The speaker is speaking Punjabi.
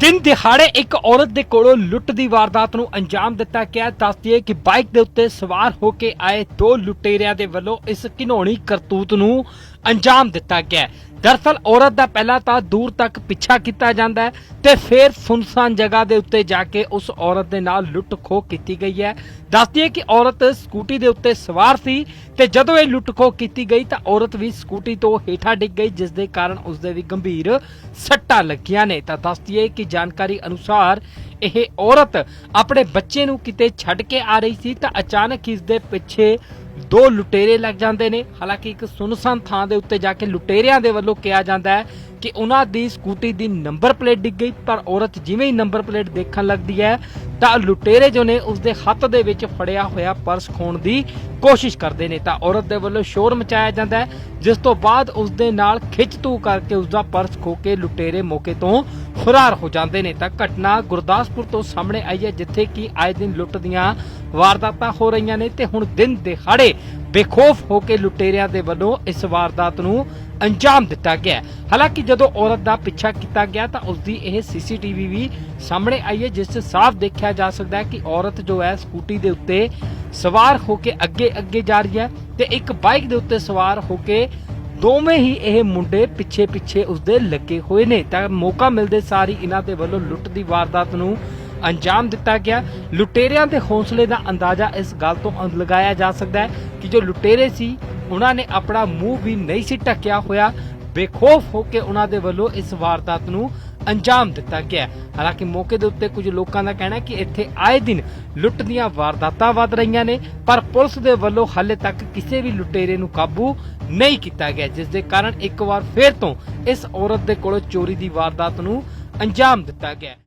ਦਿਨ ਦਿਹਾੜੇ ਇੱਕ ਔਰਤ ਦੇ ਕੋਲੋਂ ਲੁੱਟ ਦੀ ਵਾਰਦਾਤ ਨੂੰ ਅੰਜਾਮ ਦਿੱਤਾ ਗਿਆ ਦੱਸਦੀ ਹੈ ਕਿ ਬਾਈਕ ਦੇ ਉੱਤੇ ਸਵਾਰ ਹੋ ਕੇ ਆਏ ਦੋ ਲੁਟੇਰਿਆਂ ਦੇ ਵੱਲੋਂ ਇਸ ਘਿਨੌਣੀ ਕਰਤੂਤ ਨੂੰ ਅੰਜਾਮ ਦਿੱਤਾ ਗਿਆ ਹੈ। ਔਰਤ ਦਾ ਪਹਿਲਾਂ ਤਾਂ ਦੂਰ ਤੱਕ ਪਿੱਛਾ ਕੀਤਾ ਜਾਂਦਾ ਹੈ ਤੇ ਫਿਰ ਸੁਨਸਾਨ ਜਗ੍ਹਾ ਦੇ ਉੱਤੇ ਜਾ ਕੇ ਉਸ ਔਰਤ ਦੇ ਨਾਲ ਲੁੱਟ ਖੋਹ ਕੀਤੀ ਗਈ ਹੈ ਦੱਸਦੀਏ ਕਿ ਔਰਤ ਸਕੂਟੀ ਦੇ ਉੱਤੇ ਸਵਾਰ ਸੀ ਤੇ ਜਦੋਂ ਇਹ ਲੁੱਟ ਖੋਹ ਕੀਤੀ ਗਈ ਤਾਂ ਔਰਤ ਵੀ ਸਕੂਟੀ ਤੋਂ ਹੇਠਾਂ ਡਿੱਗ ਗਈ, ਜਿਸ ਦੇ ਕਾਰਨ ਉਸ ਦੇ ਵੀ ਗੰਭੀਰ ਸੱਟਾਂ ਲੱਗੀਆਂ ਨੇ ਤਾਂ ਦੱਸਦੀਏ ਕਿ ਜਾਣਕਾਰੀ ਅਨੁਸਾਰ ਇਹ ਔਰਤ ਆਪਣੇ ਬੱਚੇ ਨੂੰ ਕਿਤੇ ਛੱਡ ਕੇ ਆ ਰਹੀ ਸੀ ਤਾਂ ਅਚਾਨਕ ਇਸ ਦੇ ਪਿੱਛੇ ਦੋ ਲੁਟੇਰੇ ਲੱਗ ਜਾਂਦੇ ਨੇ। ਹਾਲਾਂਕਿ ਇੱਕ ਸੁਨਸਾਨ ਥਾਂ ਦੇ ਉੱਤੇ ਜਾ ਕੇ ਲੁਟੇਰਿਆਂ ਦੇ ਵੱਲੋਂ ਕਿਹਾ ਜਾਂਦਾ ਹੈ ਕਿ ਉਹਨਾਂ ਦੀ ਸਕੂਟੀ ਦੀ ਨੰਬਰ ਪਲੇਟ ਡਿੱਗ ਗਈ, ਪਰ ਔਰਤ ਜਿਵੇਂ ਹੀ ਨੰਬਰ ਪਲੇਟ ਦੇਖਣ ਲੱਗਦੀ ਹੈ, ਤਾਂ ਲੁਟੇਰੇ ਜੋ ਨੇ ਉਸਦੇ ਹੱਥ ਦੇ ਵਿੱਚ ਫੜਿਆ ਹੋਇਆ ਪਰਸ ਖੋਣ ਦੀ ਕੋਸ਼ਿਸ਼ ਕਰਦੇ ਨੇ। ਤਾਂ ਔਰਤ ਦੇ ਵੱਲੋਂ ਸ਼ੋਰ ਮਚਾਇਆ ਜਾਂਦਾ ਹੈ, ਜਿਸ ਤੋਂ ਬਾਅਦ ਉਸਦੇ ਨਾਲ ਖਿੱਚ-ਤੂ ਕਰਕੇ ਉਸਦਾ ਪਰਸ ਖੋ ਕੇ ਲੁਟੇਰੇ ਮੌਕੇ ਤੋਂ ਫਰਾਰ ਹੋ ਜਾਂਦੇ ਨੇ। ਤਾਂ ਘਟਨਾ ਗੁਰਦਾਸਪੁਰ ਤੋਂ ਸਾਹਮਣੇ ਆਈ ਹੈ, ਜਿੱਥੇ ਕਿ ਆਏ ਦਿਨ ਲੁੱਟ ਦੀਆਂ ਵਾਰਦਾਤਾਂ ਹੋ ਰਹੀਆਂ ਨੇ ਤੇ ਹੁਣ ਦਿਨ ਦਿਹਾੜੇ ਬੇਖੌਫ ਹੋ ਕੇ ਲੁਟੇਰਿਆਂ ਦੇ ਵੱਲੋਂ ਇਸ ਵਾਰਦਾਤ ਨੂੰ ਅੰਜਾਮ ਦਿੱਤਾ ਗਿਆ ਹਾਲਾਂਕਿ ਜਦੋਂ ਔਰਤ ਦਾ ਪਿੱਛਾ ਕੀਤਾ ਗਿਆ ਤਾਂ ਉਸ ਦੀ ਇਹ ਸੀਸੀਟੀਵੀ ਵੀ ਸਾਹਮਣੇ ਆਈ ਹੈ, ਜਿਸ 'ਚ ਸਾਫ਼ ਦੇਖਿਆ ਜਾ ਸਕਦਾ ਹੈ ਕਿ ਔਰਤ ਜੋ ਹੈ, ਸਕੂਟੀ ਦੇ ਉੱਤੇ ਸਵਾਰ ਹੋ ਕੇ ਅੱਗੇ ਅੱਗੇ ਜਾ ਰਹੀ ਹੈ ਤੇ ਇੱਕ ਬਾਈਕ ਦੇ ਉੱਤੇ ਸਵਾਰ ਹੋ ਕੇ ਦੋਵੇਂ ਹੀ ਇਹ ਮੁੰਡੇ ਪਿੱਛੇ ਪਿੱਛੇ ਉਸਦੇ ਲੱਗੇ ਹੋਏ ਨੇ। ਤਾਂ ਮੌਕਾ ਮਿਲਦੇ ਸਾਰੀ ਇਹਨਾਂ ਦੇ ਵੱਲੋਂ ਲੁੱਟ ਦੀ ਵਾਰਦਾਤ ਨੂੰ ਅੰਜਾਮ ਦਿੱਤਾ ਗਿਆ। ਲੁਟੇਰਿਆਂ ਦੇ ਹੌਸਲੇ ਦਾ ਅੰਦਾਜ਼ਾ ਇਸ ਗੱਲ ਤੋਂ ਲਗਾਇਆ ਜਾ ਸਕਦਾ ਹੈ ਕਿ ਜੋ ਲੁਟੇਰੇ ਸੀ, ਉਹਨਾਂ ਨੇ ਆਪਣਾ ਮੂੰਹ ਵੀ ਨਹੀਂ ਸੀ ਢੱਕਿਆ ਹੋਇਆ। ਬੇਖੌਫ ਹੋ ਕੇ ਉਹਨਾਂ ਦੇ ਵੱਲੋਂ ਇਸ ਵਾਰਦਾਤ ਨੂੰ ਅੰਜਾਮ ਦਿੱਤਾ ਗਿਆ ਹਾਲਾਂਕਿ ਮੌਕੇ ਦੇ ਉੱਤੇ ਕੁਝ ਲੋਕਾਂ ਦਾ ਕਹਿਣਾ ਹੈ ਕਿ ਇੱਥੇ ਆਏ ਦਿਨ ਲੁੱਟ ਦੀਆਂ ਵਾਰਦਾਤਾਂ ਵੱਧ ਰਹੀਆਂ ਨੇ, ਪਰ ਪੁਲਿਸ ਦੇ ਵੱਲੋਂ ਹਾਲੇ ਤੱਕ ਕਿਸੇ ਵੀ ਲੁਟੇਰੇ ਨੂੰ ਕਾਬੂ ਨਹੀਂ ਕੀਤਾ ਗਿਆ, ਜਿਸ ਦੇ ਕਾਰਨ ਇੱਕ ਵਾਰ ਫੇਰ ਤੋਂ ਇਸ ਔਰਤ ਦੇ ਕੋਲੋਂ ਚੋਰੀ ਦੀ ਵਾਰਦਾਤ ਨੂੰ ਅੰਜਾਮ ਦਿੱਤਾ ਗਿਆ